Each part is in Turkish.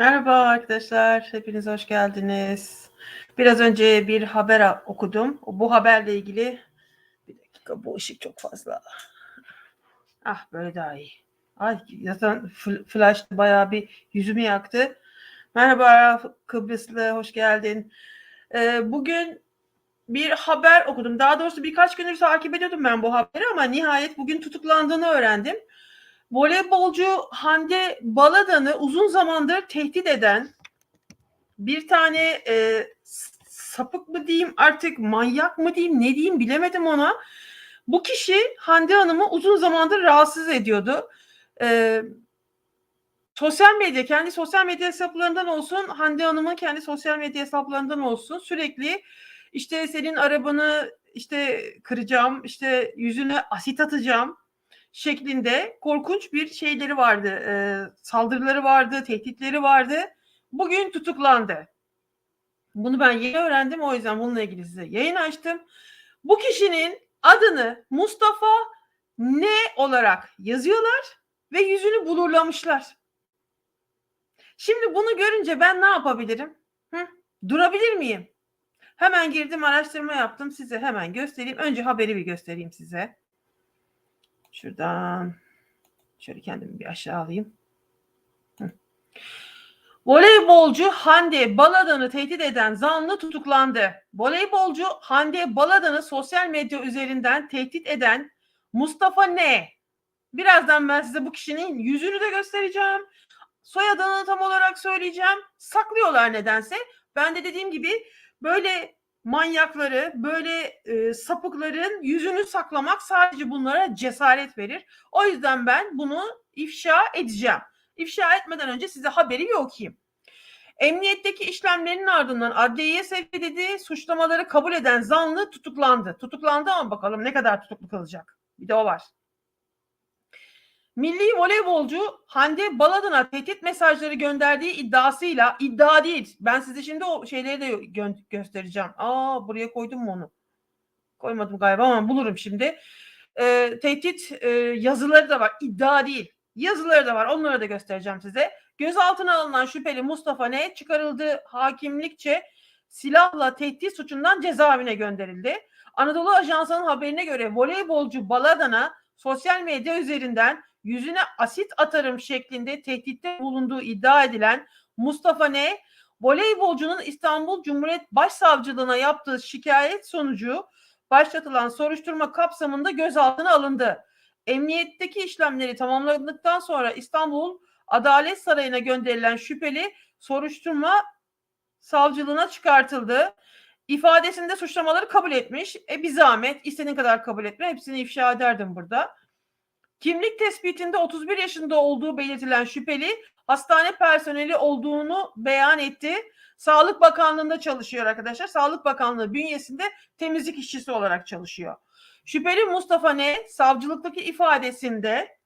Merhaba arkadaşlar, hepiniz hoş geldiniz. Biraz önce bir haber okudum. Bu haberle ilgili bir dakika bu ışık çok fazla. Ah böyle daha iyi. Ay zaten flash bayağı bir yüzümü yaktı. Merhaba Kıbrıslı, hoş geldin. Ee, bugün bir haber okudum. Daha doğrusu birkaç gündür takip ediyordum ben bu haberi ama nihayet bugün tutuklandığını öğrendim. Voleybolcu Hande Baladan'ı uzun zamandır tehdit eden bir tane e, sapık mı diyeyim artık manyak mı diyeyim ne diyeyim bilemedim ona. Bu kişi Hande Hanım'ı uzun zamandır rahatsız ediyordu. E, sosyal medya kendi sosyal medya hesaplarından olsun Hande Hanım'ın kendi sosyal medya hesaplarından olsun sürekli işte senin arabanı işte kıracağım işte yüzüne asit atacağım şeklinde korkunç bir şeyleri vardı. E, saldırıları vardı, tehditleri vardı. Bugün tutuklandı. Bunu ben yeni öğrendim. O yüzden bununla ilgili size yayın açtım. Bu kişinin adını Mustafa ne olarak yazıyorlar ve yüzünü bulurlamışlar. Şimdi bunu görünce ben ne yapabilirim? Hı? Durabilir miyim? Hemen girdim araştırma yaptım size hemen göstereyim. Önce haberi bir göstereyim size. Şuradan şöyle kendimi bir aşağı alayım. Voleybolcu Hande Baladan'ı tehdit eden zanlı tutuklandı. Voleybolcu Hande Baladan'ı sosyal medya üzerinden tehdit eden Mustafa Ne? Birazdan ben size bu kişinin yüzünü de göstereceğim. Soyadını tam olarak söyleyeceğim. Saklıyorlar nedense. Ben de dediğim gibi böyle manyakları, böyle e, sapıkların yüzünü saklamak sadece bunlara cesaret verir. O yüzden ben bunu ifşa edeceğim. İfşa etmeden önce size haberi bir okuyayım. Emniyetteki işlemlerin ardından adliyeye sevk edildi. Suçlamaları kabul eden zanlı tutuklandı. Tutuklandı ama bakalım ne kadar tutuklu kalacak. Bir de o var. Milli voleybolcu Hande Baladın'a tehdit mesajları gönderdiği iddiasıyla iddia değil. Ben size şimdi o şeyleri de gö- göstereceğim. Aa buraya koydum mu onu? Koymadım galiba ama bulurum şimdi. Ee, tehdit e, yazıları da var. İddia değil. Yazıları da var. Onları da göstereceğim size. Gözaltına alınan şüpheli Mustafa Ne çıkarıldı hakimlikçe silahla tehdit suçundan cezaevine gönderildi. Anadolu Ajansı'nın haberine göre voleybolcu Baladan'a sosyal medya üzerinden yüzüne asit atarım şeklinde tehditte bulunduğu iddia edilen Mustafa Ne, voleybolcunun İstanbul Cumhuriyet Başsavcılığına yaptığı şikayet sonucu başlatılan soruşturma kapsamında gözaltına alındı. Emniyetteki işlemleri tamamlandıktan sonra İstanbul Adalet Sarayı'na gönderilen şüpheli soruşturma savcılığına çıkartıldı. İfadesinde suçlamaları kabul etmiş. E bir zahmet istediğin kadar kabul etme. Hepsini ifşa ederdim burada. Kimlik tespitinde 31 yaşında olduğu belirtilen şüpheli hastane personeli olduğunu beyan etti. Sağlık Bakanlığı'nda çalışıyor arkadaşlar. Sağlık Bakanlığı bünyesinde temizlik işçisi olarak çalışıyor. Şüpheli Mustafa Ne savcılıktaki ifadesinde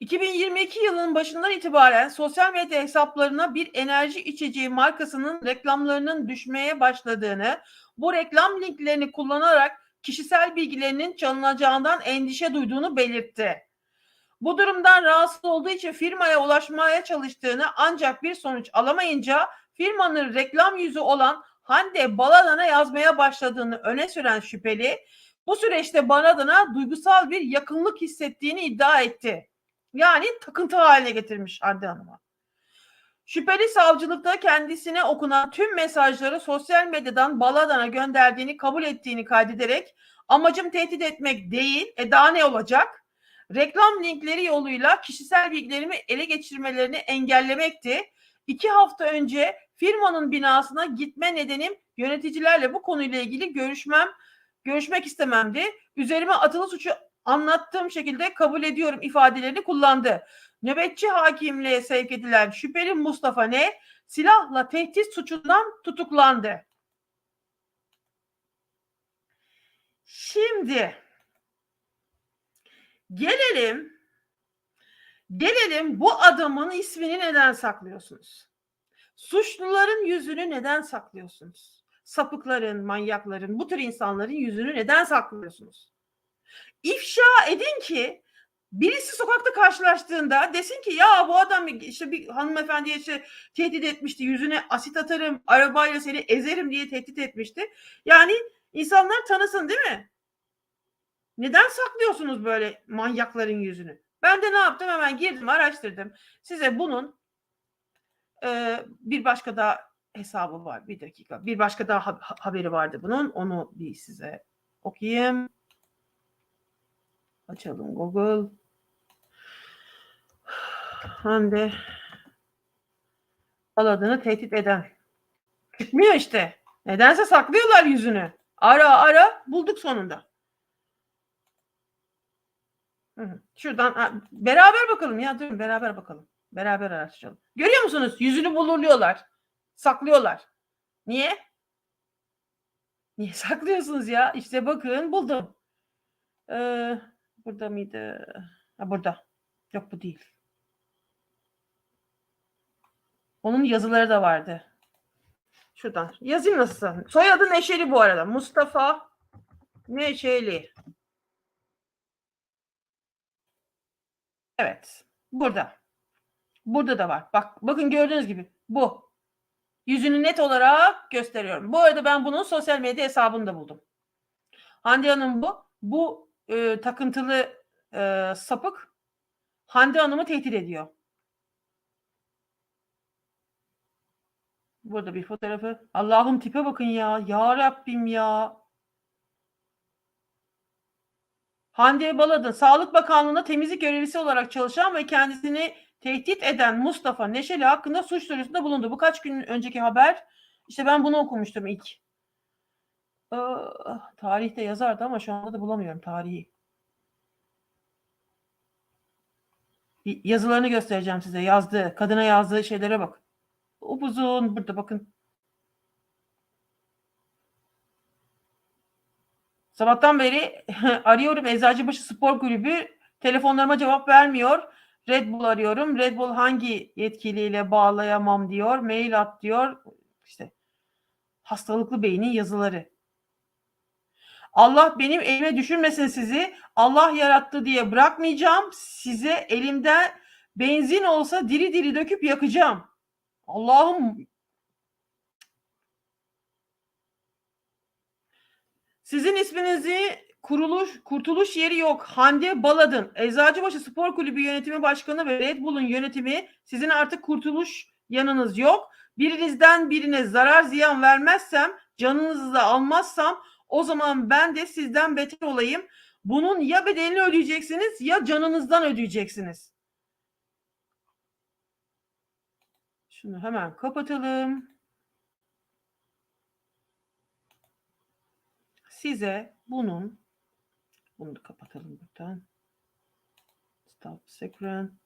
2022 yılının başından itibaren sosyal medya hesaplarına bir enerji içeceği markasının reklamlarının düşmeye başladığını, bu reklam linklerini kullanarak kişisel bilgilerinin çalınacağından endişe duyduğunu belirtti. Bu durumdan rahatsız olduğu için firmaya ulaşmaya çalıştığını ancak bir sonuç alamayınca firmanın reklam yüzü olan Hande Baladan'a yazmaya başladığını öne süren şüpheli bu süreçte Baladan'a duygusal bir yakınlık hissettiğini iddia etti. Yani takıntı haline getirmiş Hande Hanım'a. Şüpheli savcılıkta kendisine okunan tüm mesajları sosyal medyadan Baladan'a gönderdiğini kabul ettiğini kaydederek amacım tehdit etmek değil, e daha ne olacak? Reklam linkleri yoluyla kişisel bilgilerimi ele geçirmelerini engellemekti. İki hafta önce firmanın binasına gitme nedenim yöneticilerle bu konuyla ilgili görüşmem, görüşmek istememdi. Üzerime atılı suçu anlattığım şekilde kabul ediyorum ifadelerini kullandı nöbetçi hakimliğe sevk edilen şüpheli Mustafa Ne silahla tehdit suçundan tutuklandı. Şimdi gelelim gelelim bu adamın ismini neden saklıyorsunuz? Suçluların yüzünü neden saklıyorsunuz? Sapıkların, manyakların, bu tür insanların yüzünü neden saklıyorsunuz? İfşa edin ki Birisi sokakta karşılaştığında desin ki ya bu adam işte bir hanımefendiye işte tehdit etmişti. Yüzüne asit atarım, arabayla seni ezerim diye tehdit etmişti. Yani insanlar tanısın değil mi? Neden saklıyorsunuz böyle manyakların yüzünü? Ben de ne yaptım? Hemen girdim, araştırdım. Size bunun e, bir başka daha hesabı var. Bir dakika. Bir başka daha ha- haberi vardı bunun. Onu bir size okuyayım. Açalım Google. Hande Aladını tehdit eden. Çıkmıyor işte. Nedense saklıyorlar yüzünü. Ara ara bulduk sonunda. Şuradan beraber bakalım ya durun beraber bakalım. Beraber araştıralım. Görüyor musunuz? Yüzünü bulurluyorlar. Saklıyorlar. Niye? Niye saklıyorsunuz ya? İşte bakın buldum. Ee, burada mıydı? Ha, burada. Yok bu değil. Onun yazıları da vardı. Şuradan. Yazayım nasıl? Soyadı Neşeli bu arada. Mustafa Neşeli. Evet. Burada. Burada da var. Bak bakın gördüğünüz gibi bu. Yüzünü net olarak gösteriyorum. Bu arada ben bunun sosyal medya hesabını da buldum. Hande Hanım bu. Bu e, takıntılı e, sapık Hande Hanım'ı tehdit ediyor. Burada bir fotoğrafı. Allah'ım tipe bakın ya. Ya Rabbim ya. Hande Baladın, Sağlık Bakanlığı'nda temizlik görevlisi olarak çalışan ve kendisini tehdit eden Mustafa Neşeli hakkında suç duyurusunda bulundu. Bu kaç gün önceki haber? İşte ben bunu okumuştum ilk. Ee, tarihte yazardı ama şu anda da bulamıyorum tarihi. Yazılarını göstereceğim size. Yazdığı, kadına yazdığı şeylere bak. Upuzun burada bakın. Sabahtan beri arıyorum Eczacıbaşı Spor Kulübü. Telefonlarıma cevap vermiyor. Red Bull arıyorum. Red Bull hangi yetkiliyle bağlayamam diyor. Mail at diyor. İşte hastalıklı beynin yazıları. Allah benim elime düşürmesin sizi. Allah yarattı diye bırakmayacağım. Size elimden benzin olsa diri diri döküp yakacağım. Allah'ım Sizin isminizi kuruluş kurtuluş yeri yok. Hande Baladın, Eczacıbaşı Spor Kulübü yönetimi başkanı ve Red Bull'un yönetimi sizin artık kurtuluş yanınız yok. Birinizden birine zarar ziyan vermezsem, canınızı da almazsam o zaman ben de sizden beter olayım. Bunun ya bedelini ödeyeceksiniz ya canınızdan ödeyeceksiniz. Şunu hemen kapatalım. size bunun bunu da kapatalım buradan. Stop screen.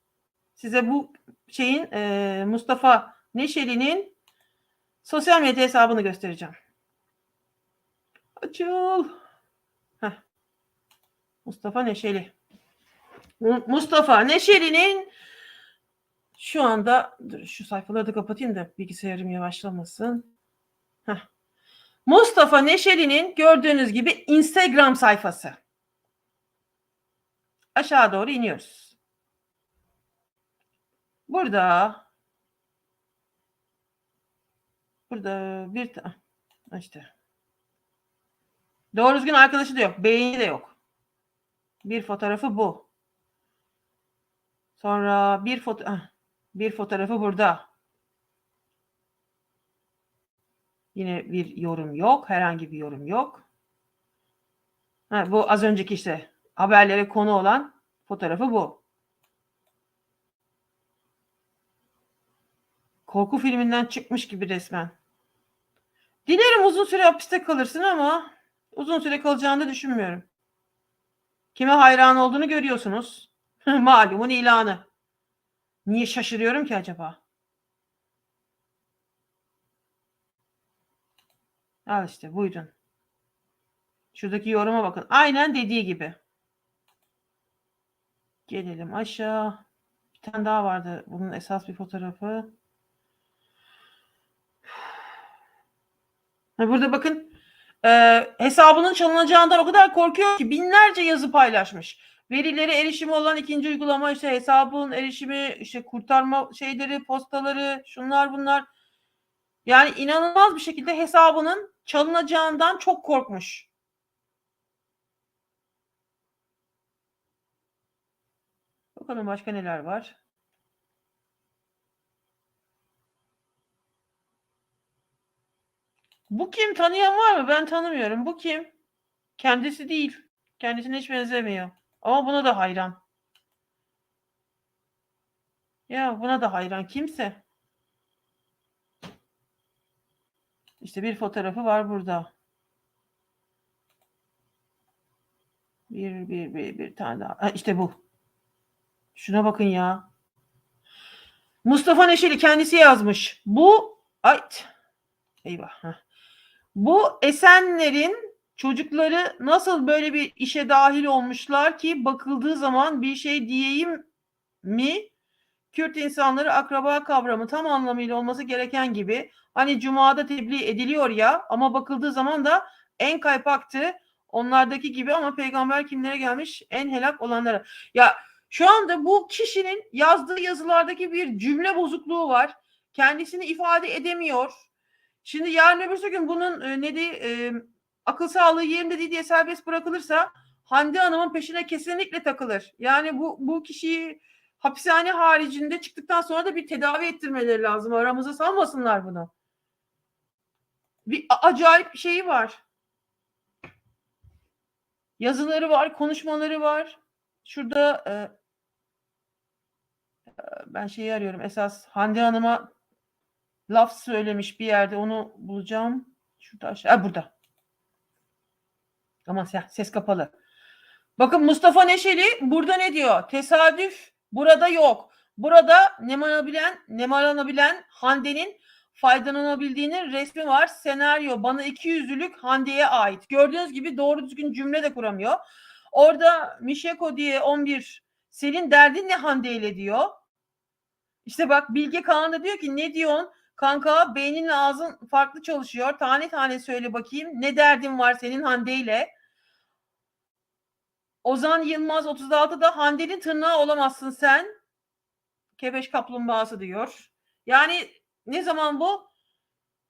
Size bu şeyin e, Mustafa Neşeli'nin sosyal medya hesabını göstereceğim. Açıl. Heh. Mustafa Neşeli. Mu- Mustafa Neşeli'nin şu anda dur, şu sayfaları da kapatayım da bilgisayarım yavaşlamasın. Heh. Mustafa Neşeli'nin gördüğünüz gibi Instagram sayfası. Aşağı doğru iniyoruz. Burada burada bir işte doğru düzgün arkadaşı da yok. Beğeni de yok. Bir fotoğrafı bu. Sonra bir foto bir fotoğrafı burada. Yine bir yorum yok. Herhangi bir yorum yok. Ha, bu az önceki işte haberlere konu olan fotoğrafı bu. Korku filminden çıkmış gibi resmen. Dilerim uzun süre hapiste kalırsın ama uzun süre kalacağını düşünmüyorum. Kime hayran olduğunu görüyorsunuz. Malumun ilanı. Niye şaşırıyorum ki acaba? Al işte buyurun. Şuradaki yoruma bakın. Aynen dediği gibi. Gelelim aşağı. Bir tane daha vardı. Bunun esas bir fotoğrafı. Burada bakın e, hesabının çalınacağından o kadar korkuyor ki binlerce yazı paylaşmış. Verilere erişimi olan ikinci uygulama işte hesabın erişimi, işte kurtarma şeyleri, postaları, şunlar bunlar. Yani inanılmaz bir şekilde hesabının çalınacağından çok korkmuş. Bakalım başka neler var. Bu kim? Tanıyan var mı? Ben tanımıyorum. Bu kim? Kendisi değil. Kendisine hiç benzemiyor. Ama buna da hayran. Ya buna da hayran. Kimse. İşte bir fotoğrafı var burada. Bir, bir, bir, bir tane daha. Ha, işte bu. Şuna bakın ya. Mustafa Neşeli kendisi yazmış. Bu ay eyvah. heh. Bu Esenler'in çocukları nasıl böyle bir işe dahil olmuşlar ki bakıldığı zaman bir şey diyeyim mi? Kürt insanları akraba kavramı tam anlamıyla olması gereken gibi hani cumada tebliğ ediliyor ya ama bakıldığı zaman da en kaypaktı onlardaki gibi ama peygamber kimlere gelmiş en helak olanlara. Ya şu anda bu kişinin yazdığı yazılardaki bir cümle bozukluğu var. Kendisini ifade edemiyor. Şimdi yarın öbürsü gün bunun e, ne diye e, akıl sağlığı yerinde değil diye serbest bırakılırsa Hande Hanım'ın peşine kesinlikle takılır. Yani bu bu kişiyi hapishane haricinde çıktıktan sonra da bir tedavi ettirmeleri lazım. Aramıza salmasınlar bunu. Bir acayip şeyi var. Yazıları var, konuşmaları var. Şurada e, e, ben şeyi arıyorum. Esas Hande Hanım'a laf söylemiş bir yerde onu bulacağım. Şurada aşağı. Ha, burada. Ama ses, kapalı. Bakın Mustafa Neşeli burada ne diyor? Tesadüf burada yok. Burada nemalanabilen, nemalanabilen Hande'nin faydalanabildiğinin resmi var. Senaryo bana iki yüzlülük Hande'ye ait. Gördüğünüz gibi doğru düzgün cümle de kuramıyor. Orada Mişeko diye 11 senin derdin ne Hande ile diyor. İşte bak Bilge Kağan da diyor ki ne diyorsun? Kanka beynin ağzın farklı çalışıyor. Tane tane söyle bakayım. Ne derdin var senin Hande ile? Ozan Yılmaz 36'da Hande'nin tırnağı olamazsın sen. Kebeş kaplumbağası diyor. Yani ne zaman bu?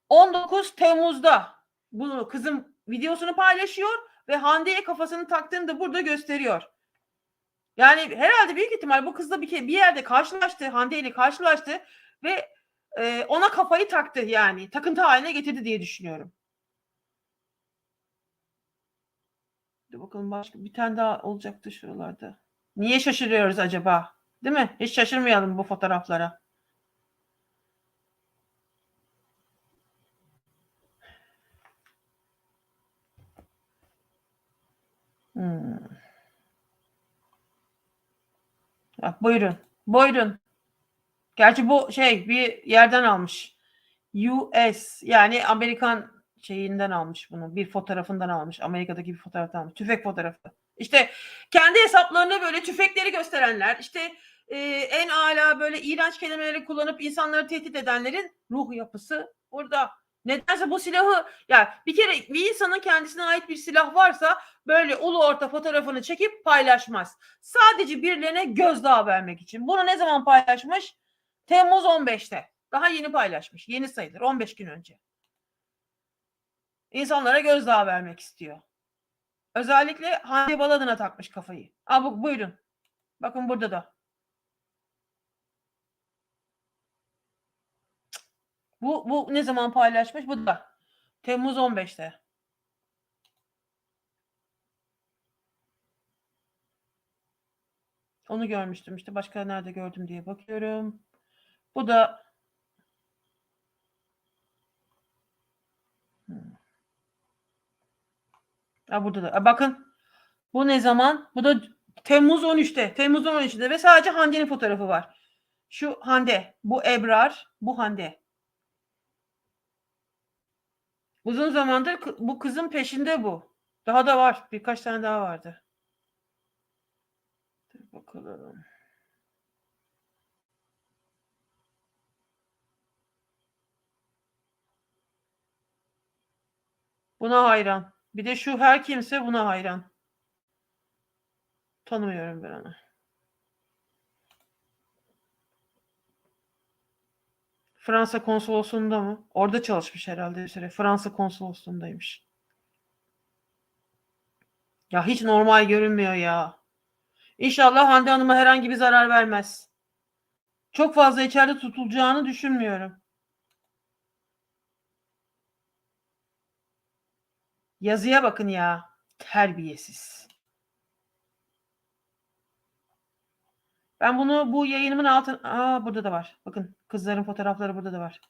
19 Temmuz'da bunu kızım videosunu paylaşıyor ve Hande'ye kafasını taktığını da burada gösteriyor. Yani herhalde büyük ihtimal bu kızla bir, bir yerde karşılaştı, Hande ile karşılaştı ve e, ona kafayı taktı yani. Takıntı haline getirdi diye düşünüyorum. Dur bakalım başka bir tane daha olacaktı şuralarda. Niye şaşırıyoruz acaba? Değil mi? Hiç şaşırmayalım bu fotoğraflara. Hmm. Bak, buyurun. Buyurun. Gerçi bu şey bir yerden almış. US yani Amerikan şeyinden almış bunu. Bir fotoğrafından almış. Amerika'daki bir fotoğraftan almış. Tüfek fotoğrafı. İşte kendi hesaplarına böyle tüfekleri gösterenler, işte e, en ala böyle iğrenç kelimeleri kullanıp insanları tehdit edenlerin ruh yapısı burada. Nedense bu silahı ya bir kere bir insanın kendisine ait bir silah varsa böyle ulu orta fotoğrafını çekip paylaşmaz. Sadece birilerine gözdağı vermek için. Bunu ne zaman paylaşmış? Temmuz 15'te. Daha yeni paylaşmış. Yeni sayılır. 15 gün önce. İnsanlara gözdağı vermek istiyor. Özellikle Hande Baladın'a takmış kafayı. Aa, bu, buyurun. Bakın burada da. Bu, bu ne zaman paylaşmış? Bu da. Temmuz 15'te. Onu görmüştüm işte. Başka nerede gördüm diye bakıyorum. Bu da Hmm. Ha, burada da. Ha, bakın. Bu ne zaman? Bu da Temmuz 13'te. Temmuz 13'te ve sadece Hande'nin fotoğrafı var. Şu Hande. Bu Ebrar. Bu Hande. Uzun zamandır bu kızın peşinde bu. Daha da var. Birkaç tane daha vardı. Bakalım. Buna hayran. Bir de şu her kimse buna hayran. Tanımıyorum ben onu. Fransa konsolosluğunda mı? Orada çalışmış herhalde bir süre. Fransa konsolosluğundaymış. Ya hiç normal görünmüyor ya. İnşallah Hande Hanım'a herhangi bir zarar vermez. Çok fazla içeride tutulacağını düşünmüyorum. Yazıya bakın ya. Terbiyesiz. Ben bunu bu yayınımın altına... Aa burada da var. Bakın kızların fotoğrafları burada da var.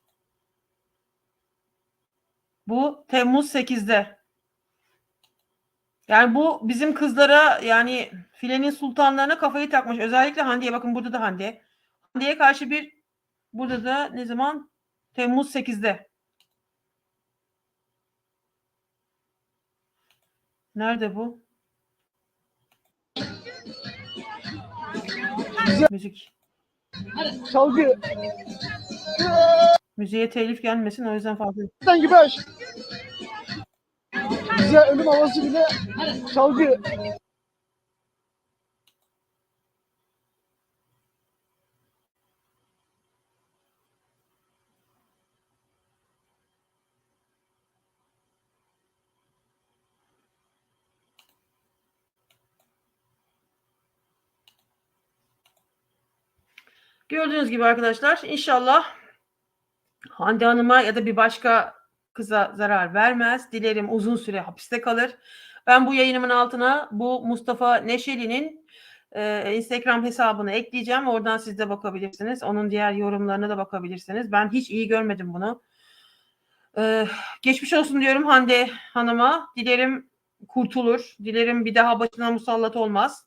Bu Temmuz 8'de. Yani bu bizim kızlara yani filenin sultanlarına kafayı takmış. Özellikle Hande'ye bakın burada da Hande. Hande'ye karşı bir burada da ne zaman? Temmuz 8'de. Nerede bu? Müzik. Çalgı. Müziğe telif gelmesin o yüzden fazla. Sen gibi aşk. Bize ölüm havası bile çalgı. Gördüğünüz gibi arkadaşlar inşallah Hande Hanım'a ya da bir başka kıza zarar vermez. Dilerim uzun süre hapiste kalır. Ben bu yayınımın altına bu Mustafa Neşeli'nin e, Instagram hesabını ekleyeceğim. Oradan siz de bakabilirsiniz. Onun diğer yorumlarına da bakabilirsiniz. Ben hiç iyi görmedim bunu. E, geçmiş olsun diyorum Hande Hanım'a. Dilerim kurtulur. Dilerim bir daha başına musallat olmaz.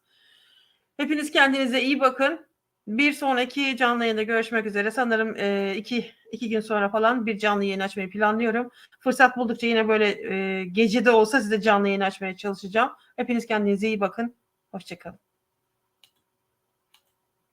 Hepiniz kendinize iyi bakın. Bir sonraki canlı yayında görüşmek üzere. Sanırım e, iki, iki gün sonra falan bir canlı yayın açmayı planlıyorum. Fırsat buldukça yine böyle e, gecede olsa size canlı yayın açmaya çalışacağım. Hepiniz kendinize iyi bakın. Hoşçakalın.